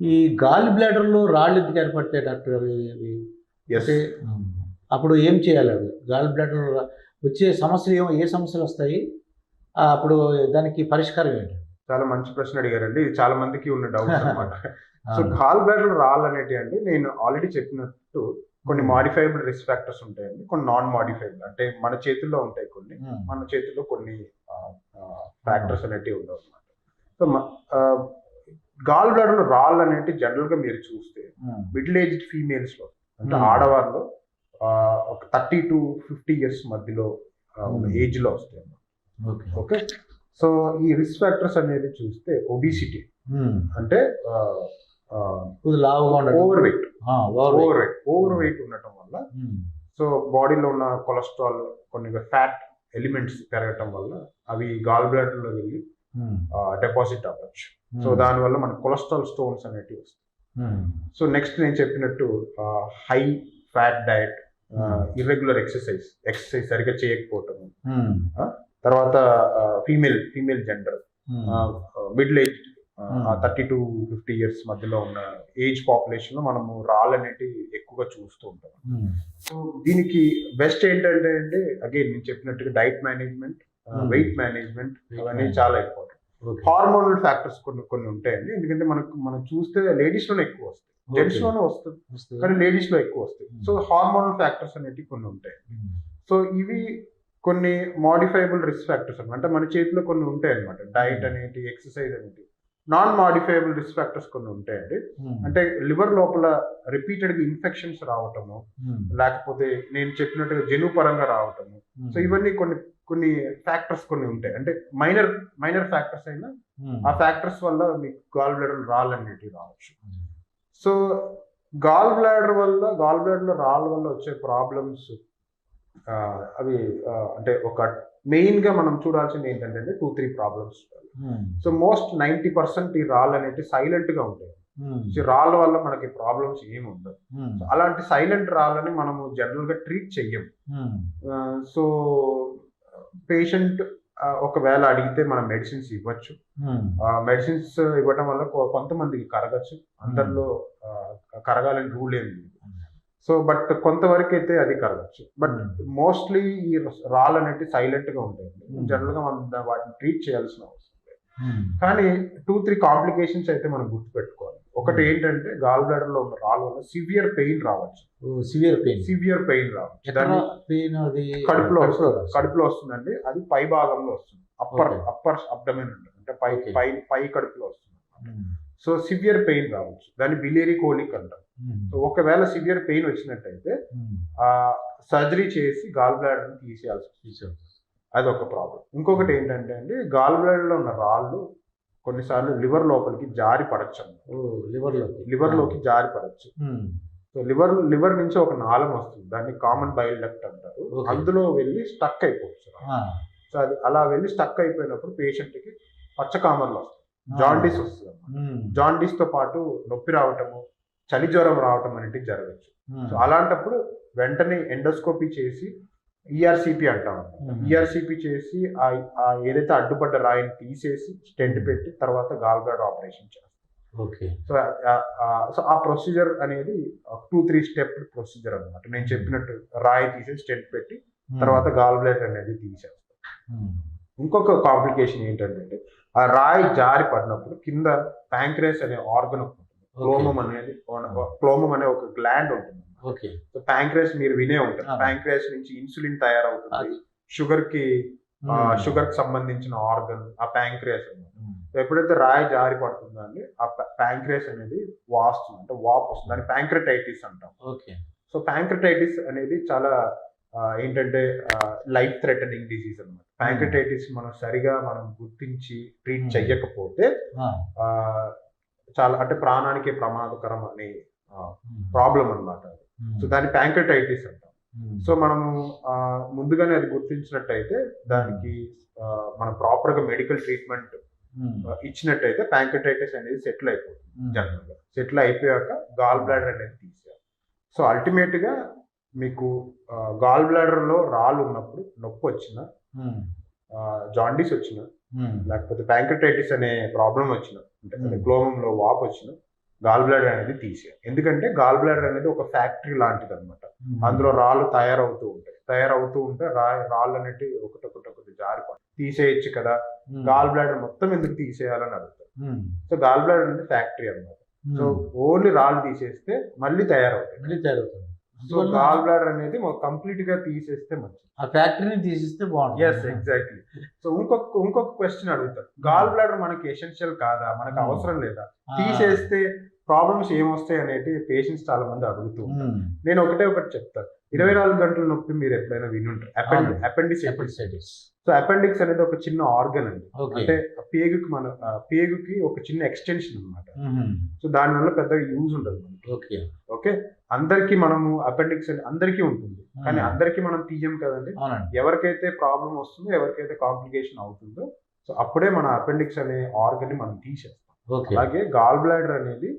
ఈ గాలి బ్లాడర్లో రాళ్ళు ఎందుకు ఏర్పడతాయి డాక్టర్ గారు? ఎస్ అంటే అప్పుడు ఏం చేయాలి అవి? గాలి బ్లాడర్ వచ్చే సమస్యలు ఏమో ఏ సమస్యలు వస్తాయి? అప్పుడు దానికి పరిష్కారం ఏంటి? చాలా మంచి ప్రశ్న అడిగారండి. ఇది చాలా మందికి ఉన్న డౌట్స్ అన్నమాట. సో గాల్ బ్లాడర్ రాళ్ళు అనేటివి అండి నేను ఆల్రెడీ చెప్పినట్టు కొన్ని మాడిఫైబుల్ రిస్క్ ఫ్యాక్టర్స్ ఉంటాయండి. కొన్ని నాన్ మాడిఫైబుల్ అంటే మన చేతుల్లో ఉంటాయి కొన్ని. మన చేతుల్లో కొన్ని ఫ్యాక్టర్స్ అనేటివి ఉండవు అనమాట సో గాల్ బ్లాడర్ రాళ్ళు అనేటివి జనరల్గా మీరు చూస్తే ఉమ్, మిడిల్ ఏజ్డ్ ఫీమేల్స్లో అంటే Hmm. ఆడవారిలో ఆ, ఒక థర్టీ టు ఫిఫ్టీ ఇయర్స్ మధ్యలో Hmm. ఏజ్లో వస్తాయి ఓకే. ఓకే? సో ఈ రిస్క్ ఫ్యాక్టర్స్ అనేది చూస్తే ఒబిసిటీ. అంటే over weight over weight over weight ఉండటం వల్ల సో బాడీలో ఉన్న కొలెస్ట్రాల్ కొన్ని ఫ్యాట్ ఎలిమెంట్స్ పెరగటం వల్ల అవి గాల్ బ్లాడర్లో వెళ్ళి డిపాజిట్ అవ్వచ్చు సో దానివల్ల మన కొలెస్ట్రాల్ స్టోన్స్ అనేటివి వస్తాయి. సో నెక్స్ట్ నేను చెప్పినట్టు high fat diet Hmm. Irregular exercise exercise సరిగ్గా చేయకపోవటం. ఉమ్, తర్వాత female female gender middle age Hmm. Thirty to fifty years మధ్యలో ఉన్న ఏజ్ పాపులేషన్లో మనము రాళ్ళు అనేటివి ఎక్కువగా చూస్తూ ఉంటాం. సో దీనికి బెస్ట్ ఏంటంటే అండి అగైన్ నేను చెప్పినట్టుగా diet management Hmm. Weight management Weight అవన్నీ. చాలా ఇంపార్టెంట్. హార్మోనల్ ఫ్యాక్టర్స్ కొన్ని కొన్ని ఉంటాయండి. ఎందుకంటే మనకు మనం చూస్తే లేడీస్లోనే ఎక్కువ వస్తాయి. జెంట్స్. లోనే వస్తుంది? కానీ లేడీస్లో ఎక్కువ వస్తాయి. Hmm. సో హార్మోనల్ ఫ్యాక్టర్స్ అనేటివి కొన్ని ఉంటాయి. సో ఇవి కొన్ని మాడిఫైబుల్ రిస్క్ ఫ్యాక్టర్స్ అన్నమాట. అంటే మన చేతిలో కొన్ని ఉంటాయి అనమాట డైట్ Hmm. అనేటి ఎక్సర్సైజ్ అనేటి. నాన్ మాడిఫైబుల్ రిస్క్ ఫ్యాక్టర్స్ కొన్ని ఉంటాయండి. అంటే లివర్ లోపల రిపీటెడ్గా ఇన్ఫెక్షన్స్ రావటము. లేకపోతే నేను చెప్పినట్టుగా జను పరంగా రావటము సో ఇవన్నీ కొన్ని కొన్ని ఫ్యాక్టర్స్ కొన్ని ఉంటాయి. అంటే మైనర్ మైనర్ ఫ్యాక్టర్స్ అయినా ఉమ్, ఆ ఫ్యాక్టర్స్ వల్ల మీకు గాల్ బ్లాడర్ రాళ్ళు అనేటివి రావచ్చు. సో గాల్ బ్లాడర్ వల్ల గాల్ బ్లాడర్లో రాళ్ళ వల్ల వచ్చే ప్రాబ్లమ్స్ అవి అంటే ఒక మెయిన్గా మనం చూడాల్సింది ఏంటంటే two three problems so most ninety percent ఈ రాళ్ళు సైలెంట్గా ఉంటాయి. సో ఈ రాళ్ళ వల్ల మనకి ప్రాబ్లమ్స్ ఏమి సో అలాంటి సైలెంట్ రాళ్ళని మనము జనరల్గా ట్రీట్ చెయ్యం. సో పేషెంట్ ఒకవేళ అడిగితే మనం మెడిసిన్స్ ఇవ్వచ్చు. ఉమ్, మెడిసిన్స్ ఇవ్వడం వల్ల కొంతమందికి కరగచ్చు. అందరిలో కరగాలని రూల్ ఏమి లేదు. సో బట్ కొంతవరకు అయితే అది కరగచ్చు. బట్ మోస్ట్లీ ఈ రాళ్ళు అనేవి సైలెంట్గా ఉంటాయి. Hmm. జనరల్గా మనం వాటిని ట్రీట్ చేయాల్సిన అవసరం లేదు. కానీ టూ త్రీ కాంప్లికేషన్స్ అయితే మనం గుర్తుపెట్టుకోవాలి. ఒకటి ఏంటంటే గాల్ బ్లాడర్లో ఉన్న రాళ్ళ వల్ల సివియర్ పెయిన్ రావచ్చు. Severe pain. సివియర్ పెయిన్ రావచ్చు. దాన్ని పెయిన్ అది? కడుపులో కడుపులో వస్తుంది. కడుపులో వస్తుందండి. అది పై భాగంలో వస్తుంది. అప్పర్. అప్పర్ అబ్డమెన్ ఉంటుంది. అంటే పై. పై పై కడుపులో వస్తుంది. ఉమ్, సో సివియర్ పెయిన్ రావచ్చు. దాన్ని బిలేరీ కోలిక్ అంటారు. ఉమ్, సో ఒకవేళ సివియర్ పెయిన్ వచ్చినట్టయితే సర్జరీ చేసి గాల్ బ్లాడర్ తీసేయాల్సి. అది ఒక ప్రాబ్లం ఇంకొకటి ఏంటంటే అండి గాల్ బ్లాడర్లో ఉన్న రాళ్ళు కొన్నిసార్లు లివర్ లోపలికి జారి పడచ్చు ఓ లివర్లో లివర్లోకి జారి పడచ్చు. సో లివర్ లివర్ నుంచి ఒక నాళం వస్తుంది. దాన్ని కామన్ బైల్ డక్ట్ అంటారు. అందులో వెళ్ళి స్టక్ అయిపోవచ్చు సో అది అలా వెళ్ళి స్టక్ అయిపోయినప్పుడు పేషెంట్కి పచ్చకామర్లు వస్తాయి. జాండీస్ వస్తుంది. జాండీస్తో పాటు నొప్పి రావటము చలి జ్వరం రావటం అనేటివి జరగచ్చు. సో అలాంటప్పుడు వెంటనే ఎండోస్కోపీ చేసి ఈఆర్సిపి అంటాం. Hmm. ఈఆర్సిపి చేసి ఆ ఏదైతే అడ్డుపడ్డ రాయిని తీసేసి స్టెంట్ పెట్టి తర్వాత గాల్ బ్లాడర్ ఆపరేషన్ చేస్తాం. ఓకే. సో సో ఆ ప్రొసీజర్ అనేది టూ త్రీ స్టెప్ ప్రొసీజర్ అన్నమాట. నేను చెప్పినట్టు రాయి తీసేసి స్టెంట్ పెట్టి తర్వాత గాల్ బ్లాడర్ అనేది తీసేస్తాం. ఇంకొక కాంప్లికేషన్ ఏంటంటే ఆ రాయి జారి పడినప్పుడు కింద ప్యాంక్రేస్ అనే ఆర్గన్ ఉంటుంది. క్లోమం అనేది క్లోమం అనే ఒక గ్లాండ్ ఉంటుంది. ఓకే. సో ప్యాంక్రేస్ మీరు వినే ఉంటారు. ప్యాంక్రేస్ నుంచి ఇన్సులిన్ తయారవుతుంది. షుగర్కి షుగర్కి సంబంధించిన ఆర్గన్ ఆ ప్యాంక్రేస్ అన్నమాట. సో ఎప్పుడైతే రాయి జారి పడుతుందో అండి ఆ ప్యాంక్రేస్ అనేది వాస్తుంది అంటే వాప్ వస్తుంది. దాన్ని ప్యాంక్రటైటిస్ అంటాం. ఓకే. సో ప్యాంక్రటైటిస్ అనేది చాలా ఏంటంటే లైఫ్ థ్రెటనింగ్ డిసీజ్ అనమాట ప్యాంక్రటైటిస్ మనం సరిగా మనం గుర్తించి ట్రీట్. చెయ్యకపోతే చాలా అంటే ప్రాణానికే ప్రమాదకరం అనే ప్రాబ్లం అన్నమాట సో దాన్ని ప్యాంక్రటైటిస్ అంటాం. సో మనము ముందుగానే అది గుర్తించినట్టయితే దానికి ఆ, మనం ప్రాపర్గా మెడికల్ ట్రీట్మెంట్ ఇచ్చినట్టయితే ప్యాంక్రటైటిస్ అనేది సెటిల్ అయిపోతుంది జనరల్గా సెటిల్ అయిపోయాక గాల్ బ్లాడర్ అనేది తీసేయాలి. సో అల్టిమేట్గా మీకు గాల్ బ్లాడర్లో రాళ్ళు ఉన్నప్పుడు నొప్పి వచ్చిన జాండీస్ వచ్చిన లేకపోతే ప్యాంక్రటైటిస్ అనే ప్రాబ్లం వచ్చిన అంటే Hmm. క్లోమంలో వాపు వచ్చిన గాల్ బ్లాడర్ అనేది తీసేయాలి ఎందుకంటే గాల్ బ్లాడర్ అనేది ఒక ఫ్యాక్టరీ లాంటిది అనమాట. అందులో రాళ్ళు తయారవుతూ ఉంటాయి తయారవుతూ ఉంటే రా రాళ్ళు అనేవి ఒకటి ఒకటి జారిపోయి తీసేయచ్చు కదా. గాల్ బ్లాడర్ మొత్తం ఎందుకు తీసేయాలని అడుగుతారు. సో గాల్ బ్లాడర్ అనేది ఫ్యాక్టరీ అన్నమాట సో. ఓన్లీ రాళ్ళు తీసేస్తే మళ్ళీ తయారవుతాయి మళ్ళీ తయారవుతుంది సో గాల్ బ్లాడర్ అనేది కంప్లీట్గా తీసేస్తే మంచిది. ఆ ఫ్యాక్టరీని తీసిస్తే ఎస్ బాగుంటుంది ఎగ్జాక్ట్లీ సో ఇంకొక ఇంకొక క్వశ్చన్ అడుగుతారు గాల్ బ్లాడర్ మనకి ఎసెన్షియల్ కాదా? మనకు Hmm. అవసరం లేదా. తీసేస్తే ప్రాబ్లమ్స్ ఏమొస్తాయి అనేది పేషెంట్స్ చాలా మంది అడుగుతూ ఉంటారు. ఉమ్. నేను ఒకటే ఒకటి చెప్తాను. ఇరవై నాలుగు గంటల నొప్పి మీరు ఎప్పుడైనా అపెండి అవును. అపెండిక్స్. సో అపెండిక్స్ అనేది ఒక చిన్న ఆర్గన్ అండి. అంటే పేగుకి మన పేగుకి ఒక చిన్న ఎక్స్టెన్షన్ అన్నమాట. ఉమ్. సో దానివల్ల పెద్దగా యూజ్ ఉండదు మనకి. ఓకే ఓకే అందరికీ మనము అపెండిక్స్ అందరికీ ఉంటుంది. కానీ. అందరికీ మనం తీయం కదండి. ఎవరికైతే ప్రాబ్లం వస్తుందో ఎవరికైతే కాంప్లికేషన్ అవుతుందో సో అప్పుడే మన అపెండిక్స్ అనే ఆర్గన్ని మనం తీసేస్తాం. అలాగే గాల్ బ్లాడర్ అనేది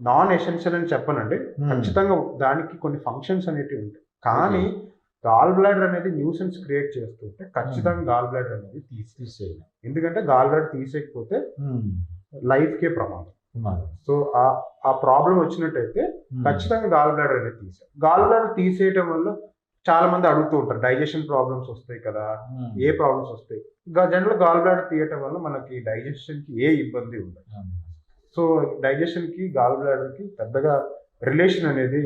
నాన్ ఎసెన్షియల్ అని చెప్పనండి ఉమ్. ఖచ్చితంగా దానికి కొన్ని ఫంక్షన్స్ అనేటివి ఉంటాయి కానీ గాల్ బ్లాడర్ అనేది న్యూసెన్స్ క్రియేట్ చేస్తుంటే ఖచ్చితంగా గాల్ బ్లాడర్ అనేది తీసి తీసేయాలి ఎందుకంటే గాల్ బ్లాడర్ తీసేయకపోతే ఉమ్. లైఫ్ కే ప్రమాదం. సో ఆ ఆ ప్రాబ్లం వచ్చినట్టయితే. ఖచ్చితంగా గాల్ బ్లాడర్ అనేది తీసేయాలి గాల్ బ్లాడర్ తీసేయటం వల్ల చాలా మంది అడుగుతూ ఉంటారు డైజెషన్ ప్రాబ్లమ్స్ వస్తాయి కదా. ఏ ప్రాబ్లమ్స్ వస్తాయి జనరల్ గాల్ బ్లాడర్ తీయటం వల్ల మనకి డైజెషన్కి ఏ ఇబ్బంది ఉండదు. సో డైజెషన్కి గాల్ బ్లాడర్కి పెద్దగా రిలేషన్ అనేది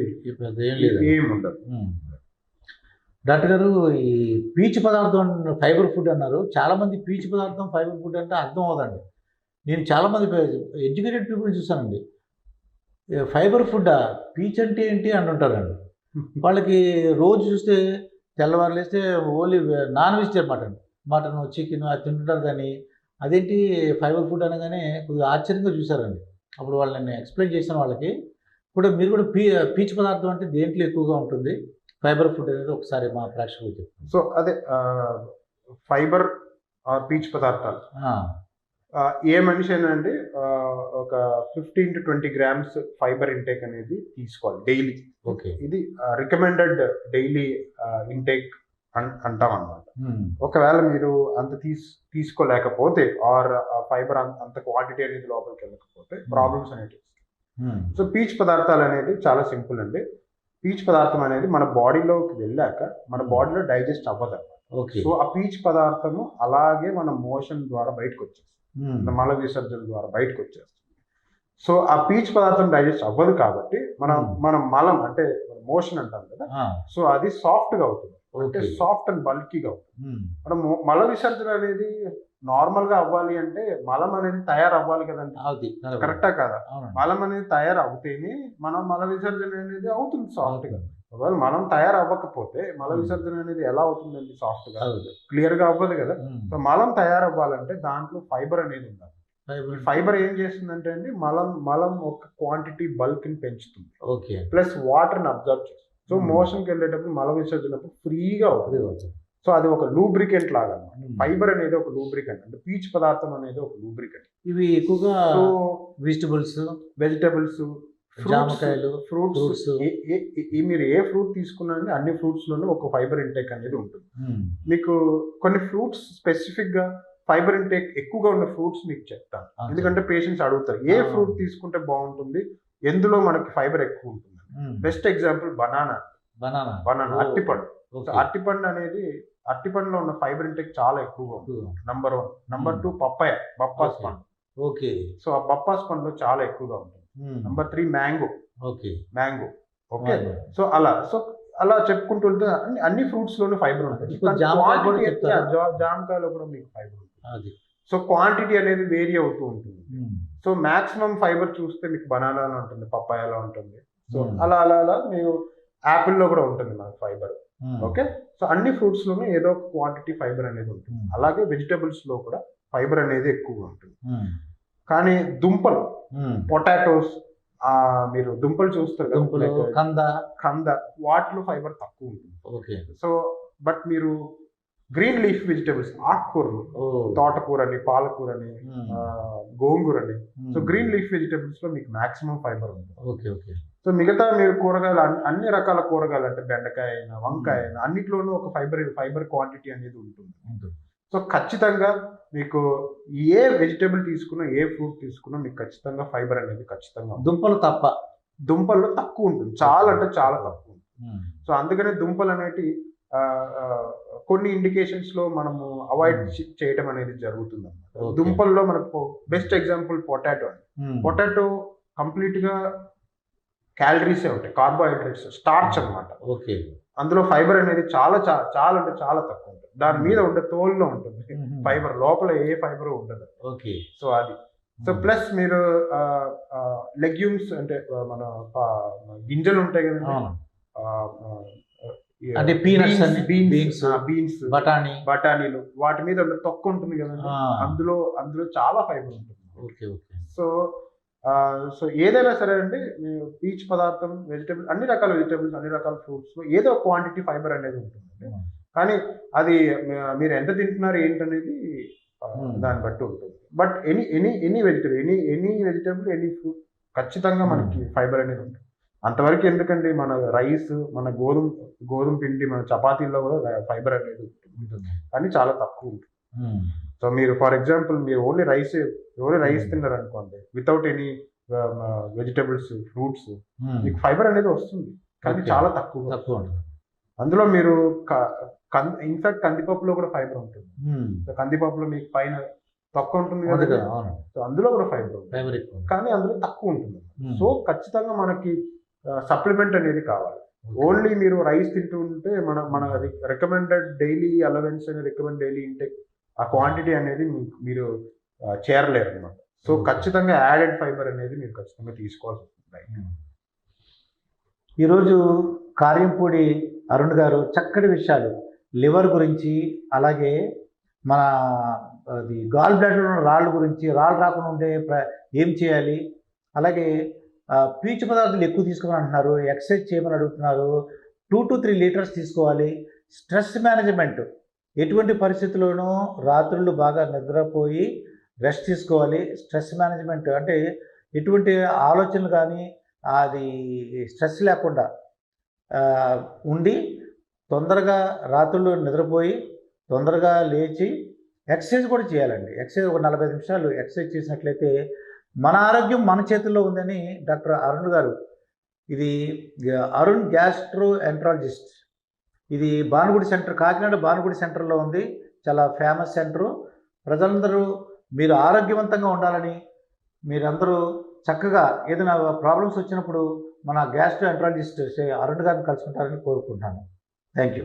ఏం ఉండదు. డాక్టర్ గారు ఈ పీచు పదార్థం ఫైబర్ ఫుడ్ అన్నారు. చాలా మంది పీచు పదార్థం ఫైబర్ ఫుడ్ అంటే అర్థం అవదండి నేను చాలా మంది ఎడ్యుకేటెడ్ పీపుల్ చూసానండి ఫైబర్ ఫుడ్ పీచ్ అంటే ఏంటి అని అంటారండి వాళ్ళకి రోజు చూస్తే తెల్లవారు లేస్తే ఓన్లీ నాన్ వెజ్ అనమాట మటన్ చికెన్ అది తింటుంటారు కానీ అదేంటి ఫైబర్ ఫుడ్ అనగానే కొద్దిగా ఆశ్చర్యంగా చూసారండి అప్పుడు వాళ్ళని ఎక్స్ప్లెయిన్ చేసిన వాళ్ళకి కూడా మీరు కూడా పీ పీచు పదార్థం అంటే దేంట్లో ఎక్కువగా ఉంటుంది? ఫైబర్ ఫుడ్ అనేది ఒకసారి మా ప్రేక్షకులు చెప్పండి సో అదే ఫైబర్ పీచ్ పదార్థాలు. ఏ మనిషి అయినా అండి ఒక fifteen to twenty grams fibre intake అనేది తీసుకోవాలి డైలీ. ఓకే. ఇది రికమెండెడ్ డైలీ ఇంటేక్ అంటాం అన్నమాట ఉమ్, ఒకవేళ మీరు అంత తీస్ తీసుకోలేకపోతే ఆర్ ఫైబర్ అంత క్వాంటిటీ అనేది లోపలికి వెళ్ళకపోతే ప్రాబ్లమ్స్ అనేవి సో పీచ్ పదార్థాలు అనేది చాలా సింపుల్ అండి. పీచ్ పదార్థం అనేది మన బాడీలోకి వెళ్ళాక మన బాడీలో డైజెస్ట్ అవ్వదు ఓకే. సో ఆ పీచ్ పదార్థము అలాగే మన మోషన్ ద్వారా బయటకు వచ్చేస్తుంది మల విసర్జన ద్వారా బయటకు వచ్చేస్తుంది సో ఆ పీచ్ పదార్థం డైజెస్ట్ అవ్వదు కాబట్టి మనం. మన మలం అంటే మోషన్ అంటాం కదా. సో అది సాఫ్ట్గా అవుతుంది. అంటే సాఫ్ట్ అండ్ బల్కీగా అవుతుంది ఉమ్, మనం మల విసర్జన అనేది నార్మల్గా అవ్వాలి అంటే మలం అనేది తయారు అవ్వాలి కదండి. అది కరెక్టా. కాదా? మలం అనేది తయారు అవుతేనే మనం మల విసర్జన అనేది అవుతుంది సాఫ్ట్గా అవుతుంది. ఒకవేళ మనం తయారు అవ్వకపోతే మల. విసర్జన అనేది ఎలా అవుతుందండి సాఫ్ట్గా అవును. క్లియర్గా అవ్వదు కదా. సో మలం తయారవ్వాలంటే దాంట్లో ఫైబర్ అనేది ఉండాలి. ఫైబర్. ఏం చేస్తుందంటే అండి మలం మలం ఒక క్వాంటిటీ బల్క్ని పెంచుతుంది. ఓకే. ప్లస్ వాటర్ని అబ్జర్వ్ చేస్తుంది. So Hmm. మోషన్కి వెళ్ళేటప్పుడు మల విసర్జనప్పుడు ఫ్రీగా అవుతుంది. సో అది ఒక లూబ్రికెంట్ లాగా అన్నమాట ఉమ్. ఫైబర్ అనేది ఒక లూబ్రికెంట్ అంటే పీచ్ పదార్థం అనేది ఒక లూబ్రికెంట్ ఇవి ఎక్కువగా సో వెజిటబుల్స్ వెజిటబుల్స్ జామకాయలు, ఫ్రూట్స్. మీరు ఏ ఫ్రూట్ తీసుకున్నా అన్ని ఫ్రూట్స్ లోనూ ఒక ఫైబర్ ఇంటేక్ అనేది ఉంటుంది ఉమ్, మీకు కొన్ని ఫ్రూట్స్ స్పెసిఫిక్గా ఫైబర్ ఇంటేక్ ఎక్కువగా ఉన్న ఫ్రూట్స్ మీకు చెప్తాను ఎందుకంటే పేషెంట్స్ అడుగుతారు ఏ. ఫ్రూట్ తీసుకుంటే బాగుంటుంది ఎందులో మనకి ఫైబర్ ఎక్కువ ఉంటుంది best example banana banana banana అట్టిపండు అట్టిపండు అనేది అట్టిపండులో ఉన్న ఫైబర్ ఇంటేక్ చాలా ఎక్కువగా ఉంటుంది. Number one number Hmm. Two papaya Bappa's. పండు ఓకే సో ఆ బప్పాస్ పండులో చాలా ఎక్కువగా ఉంటుంది. Number three mango okay mango okay. So అలా. సో అలా చెప్పుకుంటూ వెళ్తే అన్ని అన్ని ఫ్రూట్స్ లోనూ ఫైబర్ ఉంటుంది జామకాయలో కూడా మీకు ఫైబర్ ఉంటుంది. సో క్వాంటిటీ అనేది వేరీ అవుతూ ఉంటుంది. సో మాక్సిమం ఫైబర్ చూస్తే మీకు బనానాలో ఉంటుంది పప్పాయలో ఉంటుంది. So Hmm. అలా అలా అలా మీరు యాపిల్లో కూడా ఉంటుంది మనకు ఫైబర్. Um, okay? సో అన్ని ఫ్రూట్స్ లోనూ ఏదో ఒక క్వాంటిటీ ఫైబర్ అనేది ఉంటుంది. ఉమ్, అలాగే వెజిటబుల్స్లో కూడా ఫైబర్ అనేది ఎక్కువగా ఉంటుంది. కానీ దుంపలు. పొటాటోస్ ఆ మీరు దుంపలు చూస్తారు కదా, దుంపలు కంద. కంద వాటిలో ఫైబర్ తక్కువ ఉంటుంది. ఓకే. సో బట్ మీరు గ్రీన్ లీఫ్ వెజిటబుల్స్ ఆకుకూరలు ఓ. తోటకూర అని పాలకూర అని ఉమ్, ఆ, గోంగూర అని ఉమ్. సో గ్రీన్ లీఫ్ వెజిటబుల్స్లో మీకు మాక్సిమం ఫైబర్ ఉంటుంది. Okay okay. సో మిగతా మీరు కూరగాయలు అన్ని- రకాల కూరగాయలు అంటే బెండకాయ అయినా వంకాయ అయినా అన్నిట్లోనూ ఒక ఫైబర్ ఫైబర్ క్వాంటిటీ అనేది ఉంటుంది. సో ఖచ్చితంగా మీకు ఏ వెజిటేబుల్ తీసుకున్నా ఏ ఫ్రూట్ తీసుకున్నా మీకు ఖచ్చితంగా ఫైబర్ అనేది ఖచ్చితంగా. దుంపలు తప్ప? దుంపల్లో తక్కువ ఉంటుంది. చాలా అంటే చాలా తక్కువ ఉంటుంది. సో అందుకనే దుంపలు అనేటి ఆ, ఆ, కొన్ని ఇండికేషన్స్లో మనము అవాయిడ్ చేయటం అనేది జరుగుతుంది. అన్నమాట దుంపల్లో మనకు బెస్ట్ ఎగ్జాంపుల్ పొటాటో అండి. పొటాటో కంప్లీట్గా క్యాలరీసే ఉంటాయి కార్బోహైడ్రేట్స్ స్టార్చ్ అన్నమాట. ఓకే అందులో ఫైబర్ అనేది చాలా చాలా అంటే చాలా తక్కువ ఉంటుంది. దాని మీద ఉండే తోలులో ఉంటుంది. ఫైబర్ లోపల ఏ ఫైబర్ ఉండదు. ఓకే సో అది. సో ప్లస్ మీరు లెగ్యూమ్స్ అంటే మన గింజలు ఉంటాయి కదండి. Beans, Beans. ఆ, beans, బఠానీ. బఠానీలు వాటి మీద తొక్క ఉంటుంది కదండి ఆ. అందులో అందులో చాలా ఫైబర్ ఉంటుంది. Okay okay. సో సో ఏదైనా సరే అండి పీచ్ పదార్థం వెజిటేబుల్ అన్ని రకాల వెజిటేబుల్స్ అన్ని రకాల ఫ్రూట్స్ ఏదో క్వాంటిటీ ఫైబర్ అనేది ఉంటుంది కానీ అది మీరు ఎంత తింటున్నారు ఏంటనేది Hmm. దాన్ని బట్టి ఉంటుంది. But any any any vegetable any any vegetable any fruit ఖచ్చితంగా మనకి ఫైబర్ అనేది ఉంటుంది. అంతవరకు ఎందుకండి? మన రైస్ మన గోధుమ గోధుమ పిండి మన చపాతీల్లో కూడా ఫైబర్ అనేది ఉంటుంది. కానీ చాలా తక్కువ ఉంటుంది. సో మీరు ఫర్ ఎగ్జాంపుల్ మీరు ఓన్లీ రైస్ ఓన్లీ రైస్ తిన్నారు అనుకోండి వితౌట్ ఎనీ వెజిటేబుల్స్ ఫ్రూట్స్. మీకు ఫైబర్ అనేది వస్తుంది. కానీ. చాలా తక్కువ తక్కువ ఉంటుంది. అందులో మీరు ఇన్ఫాక్ట్ కందిపప్పులో కూడా ఫైబర్ ఉంటుంది. కందిపప్పులో మీకు పైన తక్కువ ఉంటుంది కదా సో అందులో కూడా ఫైబర్ ఫైబర్. కానీ అందులో తక్కువ ఉంటుంది. సో ఖచ్చితంగా మనకి సప్లిమెంట్ అనేది కావాలి. ఓన్లీ మీరు రైస్ తింటూ ఉంటే మన మన రికమెండెడ్ డైలీ అలవెన్స్ అని రికమెండ్ డైలీ ఇంటెక్ ఆ క్వాంటిటీ అనేది మీరు చేరలేరు అనమాట సో Okay. ఖచ్చితంగా యాడెడ్ ఫైబర్ అనేది మీరు ఖచ్చితంగా తీసుకోవాల్సి వస్తుంది. ఈరోజు కార్యంపూడి అరుణ్ గారు చక్కటి విషయాలు. లివర్ గురించి అలాగే మన అది గాల్ బ్లాడర్ రాళ్ళ గురించి రాళ్ళు రాకుండా ఉండే ఏం చేయాలి? అలాగే పీచు పదార్థాలు ఎక్కువ తీసుకోమని అంటున్నారు ఎక్సర్సైజ్ చేయమని అడుగుతున్నారు టూ టు త్రీ లీటర్స్ తీసుకోవాలి. స్ట్రెస్ మేనేజ్మెంట్ ఎటువంటి పరిస్థితుల్లోనూ రాత్రులు బాగా నిద్రపోయి రెస్ట్ తీసుకోవాలి. స్ట్రెస్ మేనేజ్మెంట్ అంటే ఎటువంటి ఆలోచనలు కానీ అది స్ట్రెస్ లేకుండా ఉండి తొందరగా రాత్రులు నిద్రపోయి తొందరగా లేచి ఎక్సర్సైజ్ కూడా చేయాలండి. ఎక్సర్సైజ్ ఒక నలభై నిమిషాలు ఎక్సర్సైజ్ చేసినట్లయితే మన ఆరోగ్యం మన చేతుల్లో ఉందని డాక్టర్ అరుణ్ గారు ఇది అరుణ్ గ్యాస్ట్రో ఎంట్రాలజిస్ట్ ఇది భానుగుడి సెంటర్ కాకినాడ భానుగుడి సెంటర్లో ఉంది. చాలా ఫేమస్ సెంటరు. ప్రజలందరూ మీరు ఆరోగ్యవంతంగా ఉండాలని మీరందరూ చక్కగా ఏదైనా ప్రాబ్లమ్స్ వచ్చినప్పుడు మన గ్యాస్ట్రో ఎంట్రాలజిస్ట్ అరుణ్ గారిని కలుసుకుంటారని కోరుకుంటాను థ్యాంక్ యూ.